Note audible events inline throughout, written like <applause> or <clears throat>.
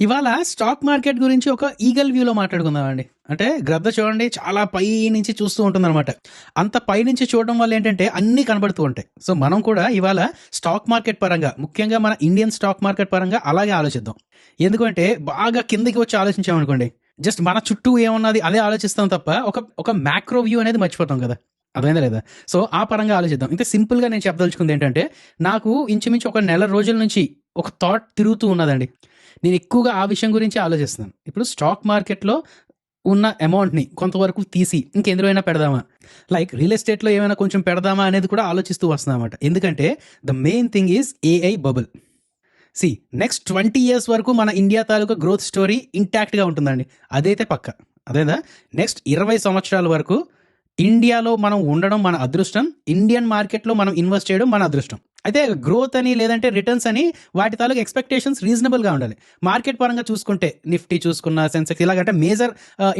ఇవాళ stock market గురించి ఒక ఈగల్ వ్యూలో మాట్లాడుకుందామండి. అంటే గ్రద్ద చూడండి చాలా పై నుంచి చూస్తూ ఉంటుందన్నమాట. అంత పై నుంచి చూడడం వల్ల ఏంటంటే అన్నీ కనబడుతూ ఉంటాయి. సో మనం కూడా ఇవాళ స్టాక్ మార్కెట్ పరంగా ముఖ్యంగా మన ఇండియన్ స్టాక్ మార్కెట్ పరంగా అలాగే ఆలోచిద్దాం. ఎందుకంటే బాగా కిందకి వచ్చి ఆలోచించామనుకోండి జస్ట్ మన చుట్టూ ఏమున్నది అదే ఆలోచిస్తాం తప్ప ఒక ఒక మ్యాక్రో వ్యూ అనేది మర్చిపోతాం కదా. అర్థమైందా లేదా? సో ఆ పరంగా ఆలోచిద్దాం. ఇంకా సింపుల్గా నేను చెప్పదలుచుకుంది ఏంటంటే నాకు ఇంచుమించు ఒక నెల రోజుల నుంచి ఒక థాట్ తిరుగుతూ ఉన్నదండి. నేను ఎక్కువగా ఆ విషయం గురించి ఆలోచిస్తున్నాను. ఇప్పుడు స్టాక్ మార్కెట్లో ఉన్న అమౌంట్ని కొంతవరకు తీసి ఇంకెందులో అయినా పెడదామా? లైక్ రియల్ ఎస్టేట్లో ఏమైనా కొంచెం పెడదామా అనేది కూడా ఆలోచిస్తూ వస్తుందన్నమాట ఎందుకంటే the main thing is AI bubble. See next twenty years వరకు మన ఇండియా తాలూకా గ్రోత్ స్టోరీ ఇంటాక్ట్గా ఉంటుందండి. అదైతే పక్క. అదేదా? నెక్స్ట్ ఇరవై సంవత్సరాల వరకు ఇండియాలో మనం ఉండడం మన అదృష్టం ఇండియన్ మార్కెట్లో మనం ఇన్వెస్ట్ చేయడం మన అదృష్టం. అయితే గ్రోత్ అని లేదంటే రిటర్న్స్ అని వాటి తాలూకు ఎక్స్పెక్టేషన్స్ రీజనబుల్గా ఉండాలి. మార్కెట్ పరంగా చూసుకుంటే నిఫ్టీ చూసుకున్న సెన్సెక్స్ ఇలాగంటే మేజర్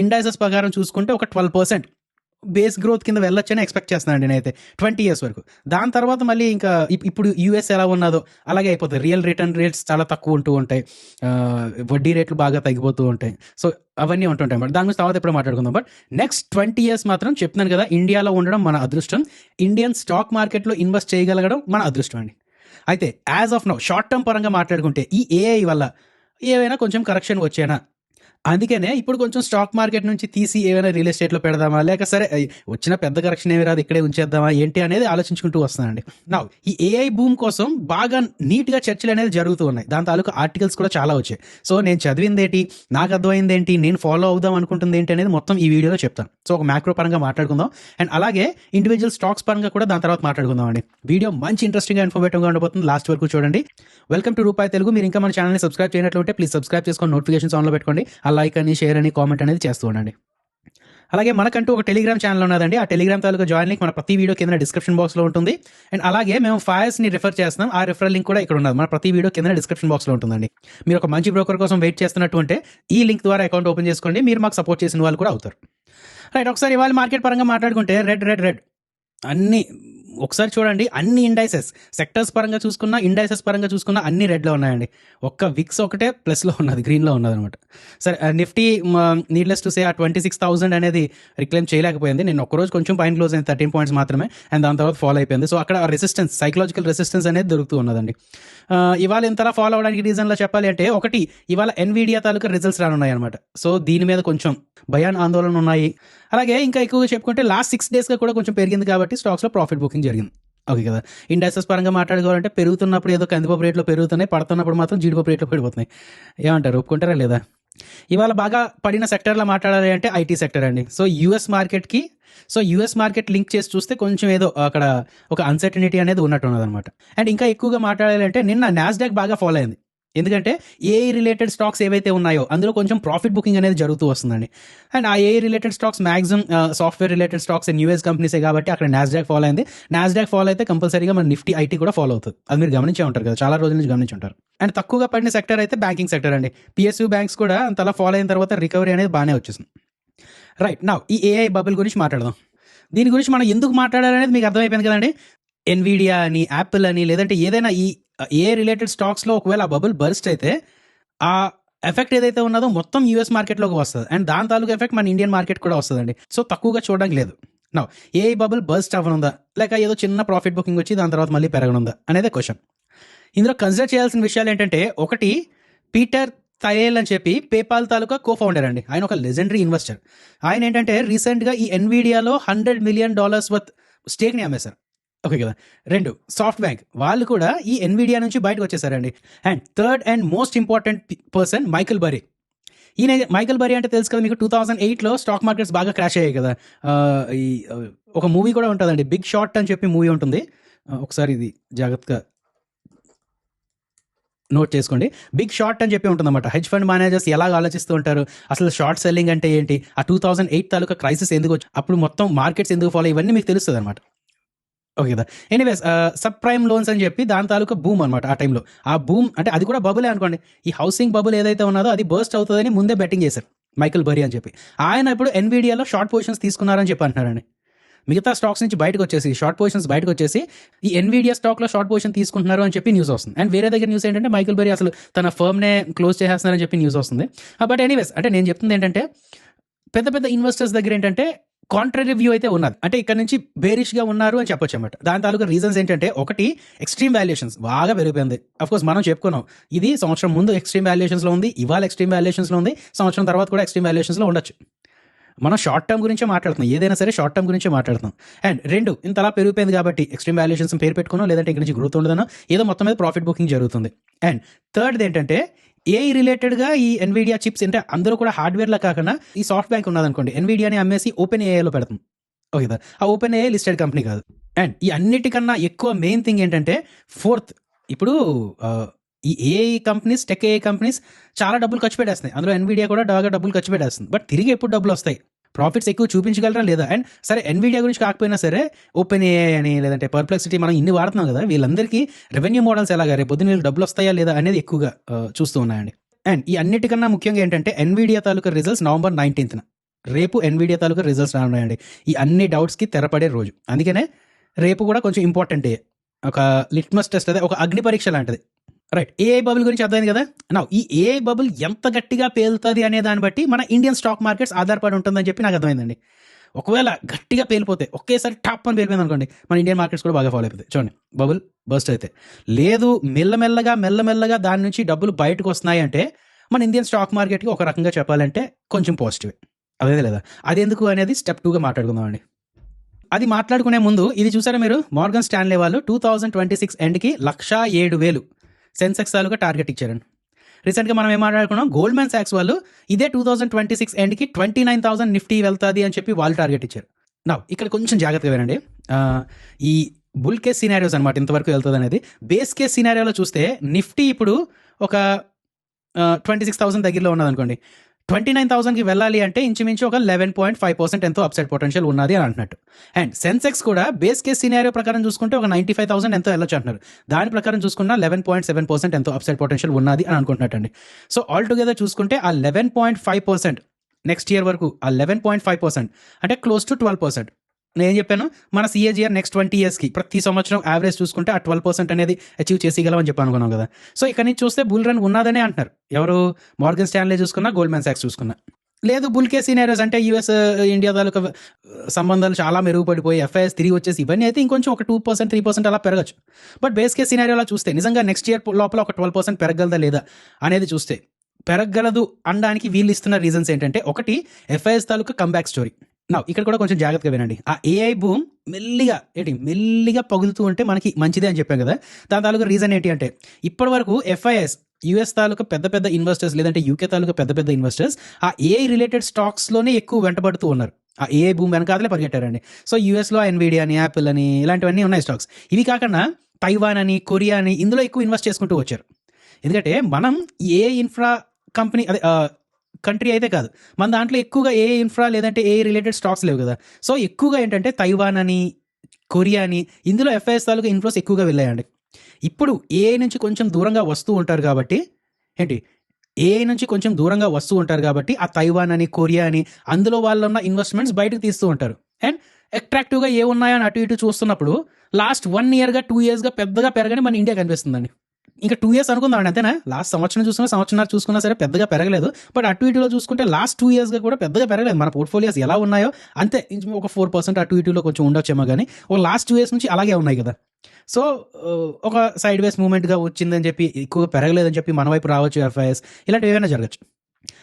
ఇండైసెస్ ప్రకారం చూసుకుంటే ఒక ట్వెల్వ్ పర్సెంట్. బేస్ గ్రోత్ కింద వెళ్ళొచ్చని ఎక్స్పెక్ట్ చేస్తున్నానండి నేనైతే. ట్వంటీ ఇయర్స్ వరకు. దాని తర్వాత మళ్ళీ ఇంకా ఇప్- ఇప్పుడు యూఎస్ ఎలా ఉన్నదో అలాగే అయిపోతుంది రియల్ రిటర్న్ రేట్స్ చాలా తక్కువ ఉంటూ ఉంటాయి. వడ్డీ రేట్లు బాగా తగ్గిపోతూ ఉంటాయి. సో అవన్నీ ఉంటుంటాయి బట్ దాని గురించి తర్వాత ఎప్పుడు మాట్లాడుకుందాం. బట్ నెక్స్ట్ ట్వంటీ ఇయర్స్ మాత్రం చెప్తున్నాను కదా ఇండియాలో ఉండడం మన అదృష్టం. ఇండియన్ స్టాక్ మార్కెట్లో ఇన్వెస్ట్ చేయగలగడం మన అదృష్టం అండి. అయితే as of now short term పరంగా మాట్లాడుకుంటే ఈ ఏఐ వల్ల ఏవైనా కొంచెం కరెక్షన్ వచ్చేనా? అందుకనే ఇప్పుడు కొంచెం స్టాక్ మార్కెట్ నుంచి తీసి ఏమైనా రియల్ ఎస్టేట్లో పెడదామా? లేక సరే వచ్చిన పెద్ద కరెక్షన్ ఏమి రాదు ఇక్కడే ఉంచేద్దామా? ఏంటి అనేది ఆలోచించుకుంటూ వస్తానండి నా ఈ ఏఐ భూమ్ కోసం బాగా నీట్గా చర్చలు అనేది జరుగుతూ ఉన్నాయి. దాని తాలూకు ఆర్టికల్స్ కూడా చాలా వచ్చాయి. సో నేను చదివింది ఏంటి? నాకు అర్థమైంది ఏంటి? నేను ఫాలో అవుదాం అనుకుంటుంది ఏంటి అనేది మొత్తం ఈ వీడియోలో చెప్తాను. సో ఒక మ్యాక్రో పరంగా మాట్లాడుకుందాం. అండ్ అలాగే ఇండివిజువల్ స్టాక్స్ పరంగా కూడా దాని తర్వాత మాట్లాడుకుందాం అండి వీడియో మంచి ఇంట్రెస్టింగ్ ఇన్ఫర్మేటివ్గా ఉండబోతుంది. లాస్ట్ వరకు చూడండి. వెల్కమ్ టు రూపాయి తెలుగు మీరు ఇంకా మన ఛానల్ని సబ్స్క్రైబ్ చేయనట్లయితే ప్లీజ్ సబ్స్క్రైబ్ చేసుకొని నోటిఫికేషన్స్ ఆన్లో పెట్టుకోండి. ఆ లైక్ అని షేర్ అని కామెంట్ అనేది చేస్తూ ఉండండి. అలాగే మనకంటూ ఒక టెలిగ్రామ్ ఛానల్ ఉన్నదండి. ఆ టెలిగ్రామ్ తాలూకా జాయిన్ లింక్ మన ప్రతి వీడియో కింద డిస్క్రిప్షన్ బాక్స్లో ఉంటుంది. అండ్ అలాగే మేము ఫైర్స్ని రిఫర్ చేస్తున్నాం. ఆ రిఫరల్ లింక్ కూడా ఇక్కడ ఉన్నది మన ప్రతి వీడియో కింద డిస్క్రిప్షన్ బాక్స్లో ఉంటుందండి. మీరు ఒక మంచి బ్రోకర్ కోసం వెయిట్ చేస్తున్నట్టు ఉంటే ఈ లింక్ ద్వారా అకౌంట్ ఓపెన్ చేసుకోండి. మీరు మాకు సపోర్ట్ చేసిన వాళ్ళు కూడా అవుతారు. రైట్ ఒకసారి ఇవాళ మార్కెట్ పరంగా మాట్లాడుకుంటే రెడ్ రెడ్ రెడ్ అన్ని ఒకసారి చూడండి అన్ని ఇండైసెస్ సెక్టర్స్ పరంగా చూసుకున్నా ఇండైసెస్ పరంగా చూసుకున్నా అన్ని రెడ్లో ఉన్నాయండి. ఒక్క విక్స్ ఒకటే ప్లస్లో ఉన్నది గ్రీన్లో ఉన్నది అనమాట. సరే నిఫ్టీ నీడ్లెస్ టు సే ఆ ట్వంటీ సిక్స్ థౌసండ్ అనేది రిక్లెయిమ్ చేయలేకపోయింది. నేను ఒక్కరోజు కొంచెం పైన క్లోజ్ అయింది థర్టీన్ పాయింట్స్ మాత్రమే అండ్ దాని తర్వాత ఫాలో అయిపోయింది. సో అక్కడ రెసిస్టెన్స్ సైకలాజికల్ రెసిస్టెన్స్ అనేది దొరుకుతూ ఉన్నదండి. ఇవాళ ఇంతలా ఫాలో అవడానికి రీజన్లో చెప్పాలి అంటే ఒకటి ఇవాళ ఎన్విడియా తాలూకా రిజల్ట్స్ రానున్నాయి అనమాట. సో దీని మీద కొంచెం భయాన్ ఆందోళన ఉన్నాయి. అలాగే ఇంకా ఎక్కువగా చెప్పుకుంటే లాస్ట్ సిక్స్ డేస్గా కూడా కొంచెం పెరిగింది కాబట్టి స్టాక్స్లో ప్రాఫిట్ బుకింగ్ జరిగింది. ఓకే కదా. ఇండస్ట్రీస్ పరంగా మాట్లాడుకోవాలంటే పెరుగుతున్నప్పుడు ఏదో కందిపప్పు రేట్లో పెరుగుతున్నాయి పడుతున్నప్పుడు మాత్రం జీడిపప్పు రేట్లో పడిపోతున్నాయి. ఏమంటారు? ఒప్పుకుంటారా లేదా? ఇవాళ బాగా పడిన సెక్టర్లో మాట్లాడాలి అంటే ఐటీ సెక్టర్ అండి. సో యూఎస్ మార్కెట్కి సో యూఎస్ మార్కెట్ లింక్ చేసి చూస్తే కొంచెం ఏదో అక్కడ ఒక అన్సర్టనిటీ అనేది ఉన్నట్టు ఉన్నదనమాట అండ్ ఇంకా ఎక్కువగా మాట్లాడాలంటే నిన్న నాస్డాక్ బాగా ఫాలో అయింది. ఎందుకంటే ఏఐ రిలేటెడ్ స్టాక్స్ ఏవైతే ఉన్నాయో అందులో కొంచెం ప్రాఫిట్ బుకింగ్ అనేది జరుగుతూ వస్తుందండి. అండ్ ఆ AI related stocks maximum software related stocks and US కంపెనీసే కాబట్టి అక్కడ నాస్డాక్ ఫాలో అయింది. నాస్డాక్ ఫాలో అయితే కంపల్సరీగా మన నిఫ్టీ ఐటీ కూడా ఫాలో అవుతుంది. అది మీరు గమనించే ఉంటారు కదా చాలా రోజుల నుంచి గమనించి ఉంటారు. అండ్ తక్కువగా పడిన సెక్టర్ అయితే బ్యాంకింగ్ సెక్టర్ అండి. పిఎస్యూ బ్యాంక్స్ కూడా అంతలా ఫాలో అయిన తర్వాత రికవరీ అనేది బాగానే వచ్చేసింది. రైట్ నా ఈ ఏఐ బబుల్ గురించి మాట్లాడదాం. దీని గురించి మనం ఎందుకు మాట్లాడాలనేది మీకు అర్థమైపోయింది కదండి? ఎన్విడియా అని యాపిల్ అని లేదంటే ఏదైనా ఈ ఏ రిలేటెడ్ స్టాక్స్లో ఒకవేళ ఆ బబుల్ బర్స్ట్ అయితే ఆ ఎఫెక్ట్ ఏదైతే ఉన్నదో మొత్తం యూఎస్ మార్కెట్లోకి వస్తుంది. అండ్ దాని తాలూకు ఎఫెక్ట్ మన ఇండియన్ మార్కెట్ కూడా వస్తుందండి. సో తక్కువగా చూడడానికి లేదు. నా ఏ బబుల్ బర్స్ట్ అవ్వనుందా? లేక ఏదో చిన్న ప్రాఫిట్ బుకింగ్ వచ్చి దాని తర్వాత మళ్ళీ పెరగనుందా? అనేది క్వశ్చన్ ఇందులో కన్సిడర్ చేయాల్సిన విషయాలు ఏంటంటే ఒకటి పీటర్ తయేల్ అని చెప్పి పేపాల్ తాలూకా కో ఫౌండర్ అండి. ఆయన ఒక లెజెండరీ ఇన్వెస్టర్ ఆయన ఏంటంటే రీసెంట్గా ఈ ఎన్వీడియాలో హండ్రెడ్ మిలియన్ డాలర్స్ వర్త్ స్టేక్ని అమ్మేశారు. ఓకే కదా. రెండు సాఫ్ట్ బ్యాంక్ వాళ్ళు కూడా ఈ ఎన్విడియా నుంచి బయటకు వచ్చేసారండి. And third and most important person Michael Burry ఈయన మైకల్ బరీ అంటే తెలుసు కదా మీకు టూ థౌసండ్ ఎయిట్లో స్టాక్ మార్కెట్స్ బాగా క్రాష్ అయ్యాయి కదా. ఈ ఒక మూవీ కూడా ఉంటుందండి. బిగ్ షార్ట్ అని చెప్పి మూవీ ఉంటుంది. ఒకసారి ఇది జాగ్రత్తగా నోట్ చేసుకోండి. బిగ్ షార్ట్ అని చెప్పి ఉంటుందన్నమాట. హెడ్జ్ ఫండ్ మేనేజర్స్ ఎలా ఆలోచిస్తూ ఉంటారు? అసలు షార్ట్ సెల్లింగ్ అంటే ఏంటి? ఆ టూ థౌసండ్ ఎయిట్ తాలూకా క్రైసిస్ ఎందుకు వచ్చి అప్పుడు మొత్తం మార్కెట్స్ ఎందుకు ఫాలో ఇవన్నీ మీకు తెలుస్తుంది అనమాట ఓకే కదా ఎనీవేస్ సబ్ ప్రైమ్ లోన్స్ అని చెప్పి దాని తాలూకా బూమ్ అనమాట ఆ టైంలో ఆ బూమ్ అంటే అది కూడా బబులే అనుకోండి. ఈ హౌసింగ్ బబుల్ ఏదైతే ఉన్నదో అది బర్స్ట్ అవుతుందని ముందే బెట్టింగ్ చేశారు. మైకిల్ బరీ అని చెప్పి. ఆయన ఇప్పుడు ఎన్వీడియాలో షార్ట్ పొజిషన్స్ తీసుకున్నారని చెప్పి అంటున్నారండి మిగతా స్టాక్స్ నుంచి బయటకు వచ్చేసి షార్ట్ పొజిషన్స్ బయటకు వచ్చేసి ఈ ఎన్వీడియా స్టాక్లో షార్ట్ పొజిషన్ తీసుకుంటున్నారు అని చెప్పి న్యూస్ వస్తుంది. అండ్ వేరే దగ్గర న్యూస్ ఏంటంటే మైకిల్ బెరీ అసలు తన ఫర్మ్నే క్లోజ్ చేసేస్తున్నారని చెప్పి న్యూస్ వస్తుంది. Uh, బట్ ఎనీవేస్ అంటే నేను చెప్తుంది ఏంటంటే పెద్ద పెద్ద ఇన్వెస్టర్స్ దగ్గర ఏంటంటే కాంట్రరీ వ్యూ అయితే ఉన్నది. అంటే ఇక్కడ నుంచి బేరిష్గా ఉన్నారు అని చెప్పొచ్చు అనమాట దాని తాలూకా రీజన్స్ ఏంటంటే ఒకటి ఎక్స్ట్రీమ్ వాల్యుయేషన్స్ బాగా పెరిగిపోయింది. అఫ్ కోర్స్ మనం చెప్పుకున్నాం ఇది సంవత్సరం ముందు ఎక్స్ట్రీమ్ వాల్యుయేషన్స్లో ఉంది ఇవాళ ఎక్స్ట్రీమ్ వాల్యుయేషన్స్లో ఉంది సంవత్సరం తర్వాత కూడా ఎక్స్ట్రీమ్ వాల్యుయేషన్స్లో ఉండొచ్చు. మనం షార్ట్ టర్మ్ గురించే మాట్లాడుతున్నాం ఏదైనా సరే షార్ట్ టర్మ్ గురించే మాట్లాడుతున్నాం. అండ్ రెండు ఇంతలా పెరిగిపోయింది కాబట్టి ఎక్స్ట్రీమ్ వాల్యుయేషన్స్ పేరు పెట్టుకున్నాం లేదంటే ఇక్కడ నుంచి గ్రోత్ ఉండదనో ఏదో మొత్తం మీద ప్రాఫిట్ బుకింగ్ జరుగుతుంది. అండ్ థర్డ్ ఏంటంటే ఏఐ రిలేటెడ్గా ఈ ఎన్విడియా చిప్స్ అంటే అందరూ కూడా హార్డ్వేర్లో కాకుండా ఈ సాఫ్ట్ బ్యాంక్ ఉన్నదనుకోండి ఎన్విడియాని అమ్మేసి ఓపెన్ ఏఐలో పెడతాం. ఓకే సార్ ఆ ఓపెన్ ఏఐ లిస్టెడ్ కంపెనీ కాదు. అండ్ ఈ అన్నిటికన్నా ఎక్కువ మెయిన్ థింగ్ ఏంటంటే ఫోర్త్ ఇప్పుడు ఈ AI companies tech AI companies చాలా డబ్బులు ఖర్చు పెట్టేస్తున్నాయి. అందులో ఎన్విడియా కూడా బాగా డబ్బులు ఖర్చు పెట్టేస్తుంది. బట్ తిరిగి ఎప్పుడు డబ్బులు వస్తాయి? ప్రాఫిట్స్ ఎక్కువ చూపించగలరా లేదా? అండ్ సరే ఎన్విడియా గురించి కాకపోయినా సరే ఓపెన్ ఏఐ అని లేదంటే పర్ప్లెక్సిటీ మనం ఇన్ని వాడుతున్నాం కదా వీళ్ళందరికీ రెవెన్యూ మోడల్స్ ఎలాగా? రేపు పొద్దున్న వీళ్ళు డబ్బులు వస్తాయా లేదా అనేది ఎక్కువగా చూస్తూ ఉన్నాయండి. అండ్ ఈ అన్నిటికన్నా ముఖ్యంగా ఏంటంటే ఎన్విడియా తాలూకా రిజల్ట్స్ నవంబర్ నైన్టీన్త్న. రేపు ఎన్విడియా తాలూకా రిజల్ట్స్ రానున్నాయండి. ఈ అన్ని డౌట్స్కి తెరపడే రోజు. అందుకనే రేపు కూడా కొంచెం ఇంపార్టెంట్ ఒక లిట్మస్ టెస్ట్ అదే ఒక అగ్ని పరీక్ష లాంటిది. రైట్ ఏఐ బబుల్ గురించి అర్థమైంది కదా? నా ఈ ఏఐ బబుల్ ఎంత గట్టిగా పేలుతుంది అనే దాన్ని బట్టి మన ఇండియన్ స్టాక్ మార్కెట్స్ ఆధారపడి ఉంటుందని చెప్పి నాకు అర్థమైందండి. ఒకవేళ గట్టిగా పేలిపోతే ఒకేసారి టాప్ అని పేలిపోయింది అనుకోండి మన ఇండియన్ మార్కెట్స్ కూడా బాగా ఫాలో అయిపోతాయి. చూడండి బబుల్ బస్ట్ అయితే. లేదు మెల్లమెల్లగా మెల్లమెల్లగా దాని నుంచి డబ్బులు బయటకు వస్తున్నాయి అంటే మన ఇండియన్ స్టాక్ మార్కెట్కి ఒక రకంగా చెప్పాలంటే కొంచెం పాజిటివ్ అదే లేదా? అది ఎందుకు అనేది స్టెప్ టూగా మాట్లాడుకుందామండి. అది మాట్లాడుకునే ముందు ఇది చూసారా మీరు? మార్గన్ స్టాన్లే వాళ్ళు టూ థౌజండ్ ట్వంటీ సిక్స్ ఎండ్కి లక్ష ఏడు వేలు సెన్సెక్స్ తాలూకా టార్గెట్ ఇచ్చారండి. రీసెంట్గా మనం ఏం మాట్లాడుకున్నాం? గోల్డ్ మ్యాన్ సాక్స్ వాళ్ళు ఇదే టూ థౌసండ్ ట్వంటీ సిక్స్ ఎండ్కి ట్వంటీ నైన్ థౌసండ్ నిఫ్టీ వెళ్తుంది అని చెప్పి వాళ్ళు టార్గెట్ ఇచ్చారు. నా ఇక్కడ కొంచెం జాగ్రత్తగా వినండి. ఈ బుల్ కేస్ సినారియోస్ అనమాట ఇంతవరకు వెళ్తుంది అనేది. బేస్ కేస్ సినారియోలో చూస్తే నిఫ్టీ ఇప్పుడు ఒక ట్వంటీ సిక్స్ థౌసండ్ దగ్గరలో ఉన్నది అనుకోండి ట్వంటీ నైన్ థౌసండ్కి వెళ్ళాలి అంటే ఇంచుమించు ఒక లెవెన్ పాయింట్ ఫైవ్ పర్సెంట్ ఎంతో అప్సైడ్ పొటెన్షియల్ ఉన్నది అని అంటున్నట్టు. అండ్ సెన్సెక్స్ కూడా బేస్ కేస్ సినారియో ప్రకారం చూసుకుంటే ఒక నైంటీ ఫైవ్ థౌసండ్ ఎంతో వెళ్ళొచ్చు అంటున్నారు. దాని ప్రకారం చూసుకున్న లెవెన్ పాయింట్ సెవెన్ పర్సెంట్ ఎంతో అప్సైడ్ పొటెన్షియల్ ఉన్నది అని అనుకుంటున్నట్టండి. సో ఆల్ టుగెదర్ చూసుకుంటే ఆ eleven point five percent next year వరకు ఆ లెవెన్ పాయింట్ ఫైవ్ పర్సెంట్ అంటే క్లోజ్ టు ట్వెల్వ్ పర్సెంట్ నేను చెప్పాను? మన సిఏజిఆర్ నెక్స్ట్ ట్వంటీ ఇయర్స్కి ప్రతి సంవత్సరం యావరేజ్ చూసుకుంటే ఆ ట్వెల్వ్ పర్సెంట్ అనేది అచీవ్ చేసేయగలం అని చెప్పి అనుకున్నాం కదా. సో ఇక్కడ నుంచి చూస్తే బుల్ రన్ ఉన్నదనే అంటున్నారు. ఎవరు? మార్గన్ స్టాన్లే చూసుకున్నా గోల్డ్ మ్యాన్ సాక్స్ చూసుకున్నా. లేదు బుల్ సీనియర్స్ అంటే యూఎస్ ఇండియా తాలూకా uh, సంబంధాలు చాలా మెరుగుపడిపోయి ఎఫ్ఐఎస్ తిరిగి వచ్చేసి ఇవన్నీ అయితే ఇంకొంచెం ఒక టూ పర్సెంట్ త్రీ పర్సెంట్ అలా పెరగచ్చు. బట్ బేస్ కేస్ అలా చూస్తే నిజంగా నెక్స్ట్ ఇయర్ లోపల ఒక ట్వెల్వ్ పర్సెంట్ పెరగలదా లేదా అనేది చూస్తే పెరగలదు అనడానికి వీళ్ళు ఇస్తున్న రీజన్స్ ఏంటంటే ఒకటి ఎఫ్ఐఎస్ తాలూకా కంబ్యాక్ స్టోరీ నా ఇక్కడ కూడా కొంచెం జాగ్రత్తగా వినండి. ఆ ఏఐ భూమ్ మెల్లిగా ఏంటి? మెల్లిగా పగులుతూ ఉంటే మనకి మంచిదే అని చెప్పాం కదా. దాని తాలూకా రీజన్ ఏంటి అంటే ఇప్పటి వరకు ఎఫ్ఐఎస్ యుఎస్ తాలూకా పెద్ద పెద్ద ఇన్వెస్టర్స్ లేదంటే యూకే తాలూకా పెద్ద పెద్ద ఇన్వెస్టర్స్ ఆ ఏఐ రిలేటెడ్ స్టాక్స్లోనే ఎక్కువ వెంటబడుతూ ఉన్నారు. ఆ ఏఐ భూమి వెనకాతలే పరిగెట్టారండి. సో యూఎస్లో ఎన్విడియా అని యాపిల్ అని ఇలాంటివన్నీ ఉన్నాయి స్టాక్స్ ఇవి కాకుండా తైవాన్ అని కొరియా అని ఇందులో ఎక్కువ ఇన్వెస్ట్ చేసుకుంటూ వచ్చారు. ఎందుకంటే మనం ఏ ఇన్ఫ్రా కంపెనీ అదే కంట్రీ అయితే కాదు. మన దాంట్లో ఎక్కువగా ఏ ఇన్ఫ్రా లేదంటే ఏ రిలేటెడ్ స్టాక్స్ లేవు కదా. సో ఎక్కువగా ఏంటంటే తైవాన్ అని కొరియా అని ఇందులో ఎఫ్ఐఎస్ తాలూకా ఇన్ఫ్లోస్ ఎక్కువగా వెళ్ళాయండి. ఇప్పుడు ఏ నుంచి కొంచెం దూరంగా వస్తూ ఉంటారు కాబట్టి ఏంటి? ఏ నుంచి కొంచెం దూరంగా వస్తూ ఉంటారు కాబట్టి ఆ తైవాన్ అని కొరియా అని అందులో వాళ్ళు ఉన్న ఇన్వెస్ట్మెంట్స్ బయటకు తీస్తూ ఉంటారు. అండ్ అట్రాక్టివ్గా ఏ ఉన్నాయని అటు ఇటు చూస్తున్నప్పుడు లాస్ట్ వన్ ఇయర్గా టూ ఇయర్స్గా పెద్దగా పెరగని మన ఇండియా కనిపిస్తుందండి. ఇంకా టూ ఇయర్స్ అనుకుందాం అంతేనా? లాస్ట్ సంవత్సరం చూసుకున్నా సంవత్సరం చూసుకున్నా సరే పెద్దగా పెరగలేదు. బట్ అటు ఇటులో చూసుకుంటే లాస్ట్ టూ ఇయర్స్గా కూడా పెద్దగా పెరగలేదు. మన పోర్ట్ఫోలియోస్ ఎలా ఉన్నాయో అంతే. ఒక ఫోర్ పర్సెంట్ అటు ఇటులో కొంచెం ఉండొచ్చేమో కానీ ఒక లాస్ట్ టూ ఇయర్స్ నుంచి అలాగే ఉన్నాయి కదా. సో uh, ఒక సైడ్ వేస్ మూమెంట్గా వచ్చిందని చెప్పి ఎక్కువ పెరగలేదని చెప్పి మన వైపు రావచ్చు ఎఫ్ఐఎస్ ఇలాంటివి ఏమైనా జరగచ్చు.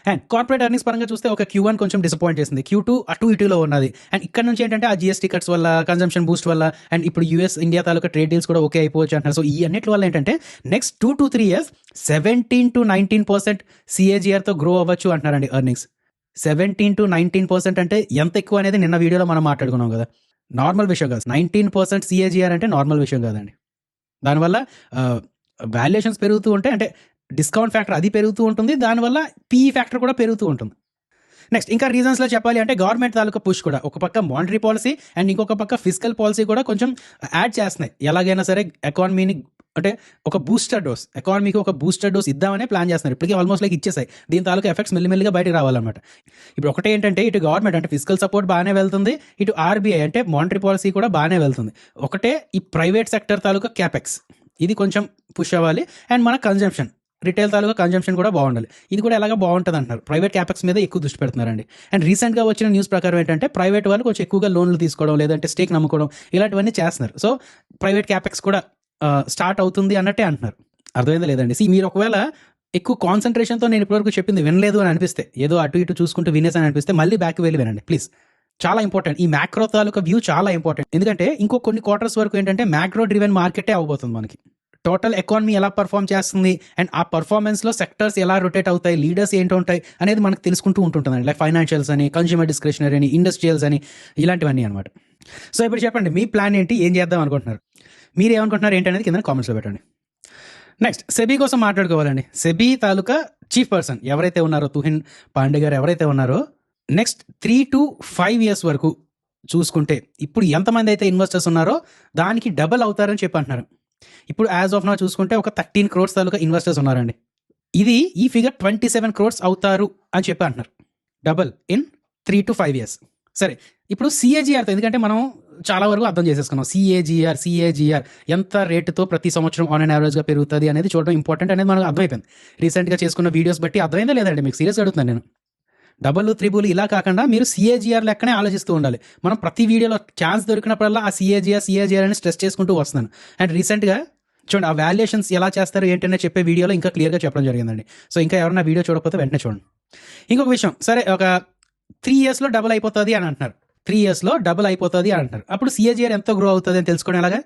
అండ్ కార్పొరేట్ ఎర్నింగ్స్ పరంగా చూస్తే ఒక క్యూ వన్ కొంచెం డిసప్పాయింట్ చేసింది. క్యూ టూ అటు ఇటులో ఉన్నది. అండ్ ఇక్కడ నుంచి ఏంటంటే ఆ జిఎస్టీ కట్స్ వల్ల కన్జంప్షన్ బూస్ట్ వల్ల అండ్ ఇప్పుడు యూఎస్ ఇండియా తాలూకా ట్రేడ్ డీల్స్ కూడా ఓకే అయిపోవచ్చు అంటారు సో ఈ అన్నిటి వల్ల ఏంటంటే next two to three years seventeen to nineteen percent సిఏజీఆర్తో grow అవ్వచ్చు అంటున్నారండి earnings seventeen to nineteen percent అంటే ఎంత ఎక్కువ అనేది నిన్న వీడియోలో మనం మాట్లాడుకున్నాం కదా. నార్మల్ విషయం కాదు. నైన్టీన్ పర్సెంట్ సిఏజీఆర్ అంటే నార్మల్ విషయం కాదండి. దానివల్ల వాల్యుయేషన్స్ పెరుగుతూ ఉంటాయి అంటే డిస్కౌంట్ ఫ్యాక్టర్ అది పెరుగుతూ ఉంటుంది దానివల్ల పీఈ ఫ్యాక్టర్ కూడా పెరుగుతూ ఉంటుంది. నెక్స్ట్ ఇంకా రీజన్స్లో చెప్పాలి అంటే గవర్నమెంట్ తాలూకా పుష్ కూడా. ఒక పక్క మానిటరీ పాలసీ అండ్ ఇంకొక పక్క ఫిజికల్ పాలసీ కూడా కొంచెం యాడ్ చేస్తున్నాయి. ఎలాగైనా సరే ఎకానమీని అంటే ఒక బూస్టర్ డోస్ ఎకానమీకి ఒక బూస్టర్ డోస్ ఇద్దామనే ప్లాన్ చేస్తున్నారు. ఇప్పటికీ ఆల్మోస్ట్ లైక్ ఇచ్చేసాయి. దీని తాలూకా ఎఫెక్ట్స్ మెల్లిమెల్లిగా బయటకు రావాలన్నమాట. ఇప్పుడు ఒకటే ఏంటంటే ఇటు గవర్నమెంట్ అంటే ఫిజికల్ సపోర్ట్ బాగానే వెళ్తుంది ఇటు ఆర్బీఐ అంటే మానిటరీ పాలసీ కూడా బాగానే వెళ్తుంది. ఒకటే ఈ ప్రైవేట్ సెక్టర్ తాలూకా క్యాపెక్స్ ఇది కొంచెం పుష్ అవ్వాలి. అండ్ మన కన్జంప్షన్ రిటైల్ తాలూకా కన్జంప్షన్ కూడా బాగుండాలి. ఇది కూడా ఎలాగ బాగుంటుంది అంటున్నారు ప్రైవేట్ క్యాపెక్స్ మీద ఎక్కువ దృష్టి పెడుతున్నారండి. అండ్ రీసెంట్గా వచ్చిన న్యూస్ ప్రకారం ఏంటంటే ప్రైవేట్ వాళ్ళు కొంచెం ఎక్కువగా లోన్లు తీసుకోవడం లేదంటే స్టేక్ నమ్ముకోవడం ఇలాంటివన్నీ చేస్తున్నారు. సో ప్రైవేట్ క్యాపెక్స్ కూడా స్టార్ట్ అవుతుంది అన్నట్టే అంటున్నారు. అర్థమైందా లేదండి? సీ మీరు ఒకవేళ ఎక్కువ కాన్సన్ట్రేషన్తో నేను ఇప్పటివరకు చెప్పింది వినలేదు అని అనిపిస్తే ఏదో అటు ఇటు చూసుకుంటూ వినేసని అనిపిస్తే మళ్ళీ బ్యాక్ వెళ్ళి వినండి ప్లీజ్ చాలా ఇంపార్టెంట్ ఈ మ్యాక్రో తాలూకా వ్యూ చాలా ఇంపార్టెంట్ ఎందుకంటే ఇంకో కొన్ని క్వార్టర్స్ వరకు ఏంటంటే మ్యాక్రో డ్రివెన్ మార్కెటే అవబోతుంది మనకి. టోటల్ ఎకానమీ ఎలా పర్ఫామ్ చేస్తుంది అండ్ ఆ పర్ఫార్మెన్స్లో సెక్టర్స్ ఎలా రొటేట్ అవుతాయి లీడర్స్ ఏంటి ఉంటాయి అనేది మనకు తెలుసుకుంటూ ఉంటుందండి. లైక్ ఫైనాన్షియల్స్ అని కన్స్యూమర్ డిస్క్రిషనరీ అని ఇండస్ట్రియల్స్ అని ఇలాంటివన్నీ అనమాట సో ఇప్పుడు చెప్పండి మీ ప్లాన్ ఏంటి? ఏం చేద్దాం అనుకుంటున్నారు? మీరు ఏమనుకుంటున్నారు ఏంటి అనేది కింద కామెంట్స్లో పెట్టండి. నెక్స్ట్ సెబీ కోసం మాట్లాడుకోవాలండి. సెబీ తాలూకా చీఫ్ పర్సన్ ఎవరైతే ఉన్నారో తుహిన్ పాండే గారు ఎవరైతే ఉన్నారో next three to five years వరకు చూసుకుంటే ఇప్పుడు ఎంతమంది అయితే ఇన్వెస్టర్స్ ఉన్నారో దానికి డబల్ అవుతారని చెప్పి అంటున్నారు. ఇప్పుడు యాజ్ ఆఫ్ నా చూసుకుంటే ఒక థర్టీన్ క్రోర్స్ తాలూకా ఇన్వెస్టర్స్ ఉన్నారండి. ఇది ఈ ఫిగర్ ట్వంటీ సెవెన్ క్రోర్స్ అవుతారు అని చెప్పి అంటున్నారు. Double in three to five years సరే ఇప్పుడు సిఏజీఆర్తో ఎందుకంటే మనం చాలా వరకు అర్థం చేసేసుకున్నాం. సిఏజీఆర్ సిఏజీఆర్ ఎంత రేటుతో ప్రతి సంవత్సరం ఆన్ అండ్ యావరేజ్గా పెరుగుతుంది అనేది చూడడం ఇంపార్టెంట్ అనేది మనకు అర్థమైపోయింది. రీసెంట్గా చేసుకున్న వీడియోస్ బట్టి అర్థమైందా లేదండి? మీకు సీరియస్ అడుగుతున్నాను నేను. డబల్ త్రిబుల్ ఇలా కాకుండా మీరు సిఏజిఆర్ లెక్కనే ఆలోచిస్తూ ఉండాలి. మనం ప్రతి వీడియోలో ఛాన్స్ దొరికినప్పుడల్లా ఆ సిఏజిఆర్ సిఏజిఆర్ అని స్ట్రెస్ చేసుకుంటూ వస్తున్నాను. అండ్ రీసెంట్గా చూడండి ఆ వాల్యుయేషన్స్ ఎలా చేస్తారు ఏంటనే చెప్పే వీడియోలో ఇంకా క్లియర్గా చెప్పడం జరిగిందండి. సో ఇంకా ఎవరైనా వీడియో చూడకపోతే వెంటనే చూడండి. ఇంకొక విషయం సరే ఒక త్రీ ఇయర్స్లో డబుల్ అయిపోతుంది అని అంటున్నారు. త్రీ ఇయర్స్లో డబుల్ అయిపోతుంది అని అంటున్నారు. అప్పుడు సిఏజిఆర్ ఎంత గ్రో అవుతుంది అని తెలుసుకోవడం ఎలాగా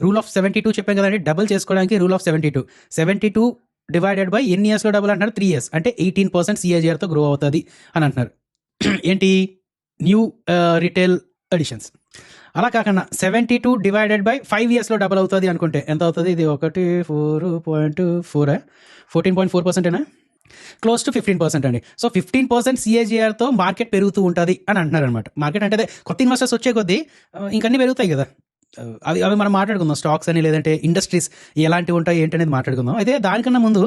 రూల్ ఆఫ్ సెవెంటీ టూ చెప్పాం కదండి డబుల్ చేసుకోవడానికి rule of seventy two seventy two divided by ఎన్ని ఇయర్స్లో డబుల్ అంటున్నారు? త్రీ ఇయర్స్ అంటే ఎయిటీన్ పర్సెంట్ సిఏజీఆర్తో గ్రో అవుతుంది అని అంటున్నారు. <clears throat> ఏంటి? న్యూ రిటైల్ అడిషన్స్ అలా కాకుండా seventy two divided by five ఇయర్స్లో డబుల్ అవుతుంది అనుకుంటే ఎంత అవుతుంది? ఇది ఒకటి four point four fourteen point four పర్సెంటేనా close to fifteen percent అండి. సో ఫిఫ్టీన్ పర్సెంట్ సిఏజీఆర్తో మార్కెట్ పెరుగుతూ ఉంటుంది అని అంటున్నారు అనమాట మార్కెట్ అంటే అదే కొత్త ఇన్వెస్టర్స్ వచ్చే కొద్దీ uh, ఇంకన్నీ పెరుగుతాయి కదా. అవి అవి మనం మాట్లాడుకుందాం. స్టాక్స్ అని లేదంటే ఇండస్ట్రీస్ ఎలాంటివి ఉంటాయి ఏంటనేది మాట్లాడుకుందాం. అయితే దానికన్నా ముందు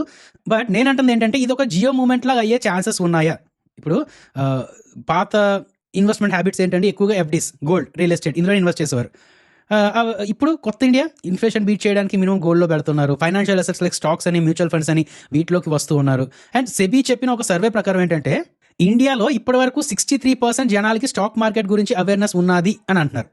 బట్ నేనంటుంది ఏంటంటే ఇది ఒక జియో మూమెంట్ లాగా అయ్యే ఛాన్సెస్ ఉన్నాయా? ఇప్పుడు పాత ఇన్వెస్ట్మెంట్ హ్యాబిట్స్ ఏంటంటే ఎక్కువగా ఎఫ్డీస్ గోల్డ్ రియల్ ఎస్టేట్ ఇందులో ఇన్వెస్ట్ చేసేవారు. ఇప్పుడు కొత్త ఇండియా ఇన్ఫ్లేషన్ బీట్ చేయడానికి మినిమం గోల్డ్లో పెడుతున్నారు. ఫైనాన్షియల్ అసెట్స్ లైక్ స్టాక్స్ అని మ్యూచువల్ ఫండ్స్ అని వీటిలోకి వస్తూ ఉన్నారు. అండ్ సెబీ చెప్పిన ఒక సర్వే ప్రకారం ఏంటంటే ఇండియాలో ఇప్పటి వరకు సిక్స్టీ త్రీ పర్సెంట్ జనాలకి స్టాక్ మార్కెట్ గురించి అవేర్నెస్ ఉన్నది అని అంటున్నారు.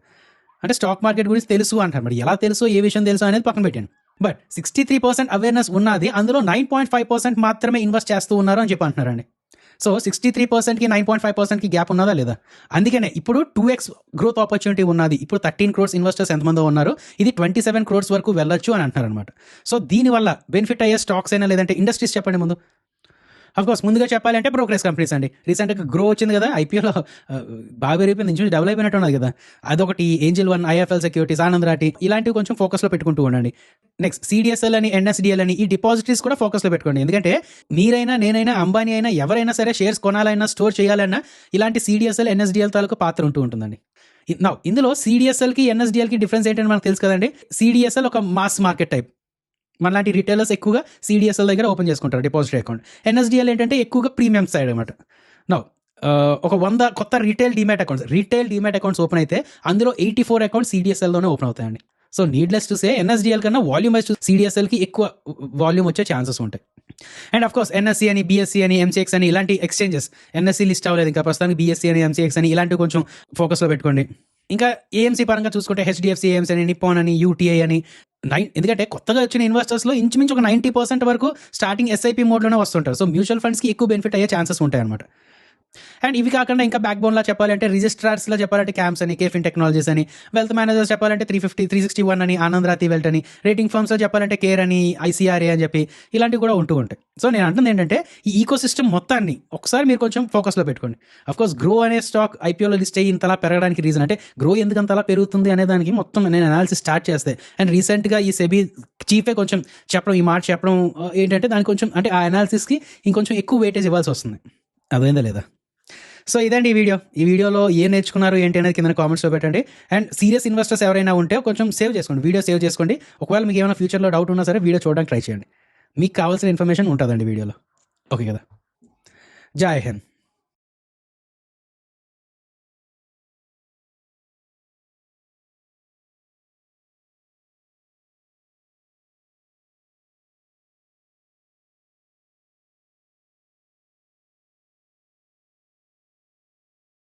అంటే స్టాక్ మార్కెట్ గురించి తెలుసు అంటారు. మరి ఎలా తెలుసు ఏ విషయం తెలుసు అనేది పక్కన పెట్టాను but sixty three percent awareness ఉన్నది అందులో నైన్ పాయింట్ ఫైవ్ పర్సెంట్ మాత్రమే ఇన్వెస్ట్ చేస్తూ ఉన్నారు అని చెప్పి అంటున్నారండి. సో సిక్స్టీ త్రీ పర్సెంట్కి నైన్ పాయింట్ ఫైవ్ పర్సెంట్కి గ్యాప్ ఉన్నదా లేదా? అందుకనే ఇప్పుడు టూ ఎక్స్ గ్రోత్ ఆపర్చునిటీ ఉన్నది. ఇప్పుడు థర్టీన్ క్రోర్స్ ఇన్వెస్టర్స్ ఎంతమంది ఉన్నారు. ఇది ట్వంటీ సెవెన్ క్రోర్స్ వరకు వెళ్ళొచ్చు అని అంటున్నారు అనమాట సో దీనివల్ల బెనిఫిట్ అయ్యే స్టాక్స్ అయినా లేదంటే ఇండస్ట్రీస్ చెప్పండి ముందు. కోర్స్ ముందుగా చెప్పాలంటే ప్రోగ్రెస్ కంపెనీస్ అండి. రీసెంట్గా గ్రో వచ్చింది కదా ఐపీఎల్లో బాగా పెరిగిపోయింది నుంచి డెవలప్ అయినట్టు ఉన్నది కదా. అదొకటి Angel One IIFL Securities Anand Rathi ఇలాంటివి కొంచెం ఫోకస్లో పెట్టుకుంటూ ఉండండి. నెక్స్ట్ సిడిఎస్ఎల్ అని ఎన్ఎస్డిఎల్ అని ఈ డిపాజిటరీస్ కూడా ఫోకస్లో పెట్టుకోండి. ఎందుకంటే మీరైనా నేనైనా అంబానీ అయినా ఎవరైనా సరే షేర్స్ కొనాలైనా స్టోర్ చేయాలన్నా ఇలాంటి సిడిఎస్ఎల్ ఎన్ఎస్డిఎల్ తాలూకు పాత్ర ఉంటూ ఉంటుందండి. నా ఇందులో సిడిఎస్ఎల్కి ఎన్ఎస్డిఎల్కి డిఫరెన్స్ ఏంటంటే మనకు తెలుసు కదండి? సిడిఎస్ఎల్ ఒక మాస్ మార్కెట్ టైప్ మనలాంటి రిటైలర్స్ ఎక్కువగా సిడిఎస్ఎల్ దగ్గర ఓపెన్ చేసుకుంటారు డిపాజిట్ అకౌంట్ ఎన్ఎస్డిఎల్ ఏంటంటే ఎక్కువగా ప్రీమియం సైడ్ అనమాట నో ఒక వంద కొత్త retail demat accounts retail demat accounts open అయితే అందులో ఎయిటీ ఫోర్ అకౌంట్స్ సిడిఎస్ఎల్లోనే ఓపెన్ అవుతాయండి. So needless to say NSDL కన్నా వాల్యూమ్ వైజ్ సిడిఎస్ఎల్కి ఎక్కువ వాల్యూమ్ వచ్చే ఛాన్సెస్ ఉంటాయి. అండ్ ఆఫ్ కోర్స్ ఎన్ఎస్సీ అని బీఎస్సీ అని ఎంసీఎక్స్ అని ఇలాంటి ఎక్స్చేంజెస్ ఎన్ఎస్సీ లిస్ట్ అవ్వలేదు ఇంకా ప్రస్తుతానికి బీఎస్సీ అని ఎంసీఎక్స్ అని ఇలాంటివి కొంచెం ఫోకస్లో పెట్టుకోండి. ఇంకా ఏఎంసీ పరంగా చూసుకుంటే హెచ్డిఎఫ్సి ఏఎంసీ అని నిప్పాన్ అని యూటీఐ అని నైన్ ఎందుకంటే కొత్తగా వచ్చిన ఇన్వెస్టర్స్లో ఇంచుమించు ఒక నైంటీ పర్సెంట్ వరకు స్టార్టింగ్ ఎస్ఐపి మోడ్లోనే వస్తుంటారు. సో మ్యూచువల్ ఫండ్స్కి ఎక్కువ బెనిఫిట్ అయ్యే ఛాన్సెస్ ఉంటాయి అనమాట అండ్ ఇవి కాకుండా ఇంకా బ్యాక్ బోన్లా చెప్పాలంటే రిజిస్ట్రార్స్లో చెప్పాలంటే క్యాంప్స్ అని కేఫిన్ టెక్నాలజీస్ అని వెల్త్ మేనేజర్స్ చెప్పాలంటే three fifty three sixty one అని ఆనంద్ రాతి వెల్ట్ అని రేటింగ్ ఫామ్స్లో చెప్పాలంటే కేర్ అని ఐసీఆర్ఏ అని చెప్పి ఇలాంటివి కూడా ఉంటూ ఉంటాయి. సో నేను అంటుంది ఏంటంటే ఈ ఈకో సిస్టమ్ మొత్తాన్ని ఒకసారి మీరు కొంచెం ఫోకస్లో పెట్టుకోండి. అఫ్కోర్స్ గ్రో అనే స్టాక్ ఐపీఓలో లిస్ట్ అయ్యి ఇంతలా పెరగడానికి రీజన్ అంటే గ్రో ఎందుకు అంతలా పెరుగుతుంది అనే దానికి మొత్తం నేను అనాలిసిస్ స్టార్ట్ చేస్తే అండ్ రీసెంట్గా ఈ సెబీ చీఫే కొంచెం చెప్పడం ఈ మాట చెప్పడం ఏంటంటే దానికి కొంచెం అంటే ఆ అనాలిసిస్కి ఇంకొంచెం ఎక్కువ వెయిటేజ్ ఇవ్వాల్సి వస్తుంది. అదేందా లేదా? సో ఇదండి ఈ వీడియో. ఈ వీడియోలో ఏం నేర్చుకున్నారు ఏంటి అనేది కింద కామెంట్స్లో పెట్టండి. అండ్ సీరియస్ ఇన్వెస్టర్స్ ఎవరైనా ఉంటే కొంచెం సేవ్ చేసుకోండి. వీడియో సేవ్ చేసుకోండి. ఒకవేళ మీకు ఏమైనా ఫ్యూచర్లో డౌట్ ఉన్నా సరే వీడియో చూడడానికి ట్రై చేయండి. మీకు కావాల్సిన ఇన్ఫర్మేషన్ ఉంటుందండి వీడియోలో. ఓకే కదా? జై హింద్.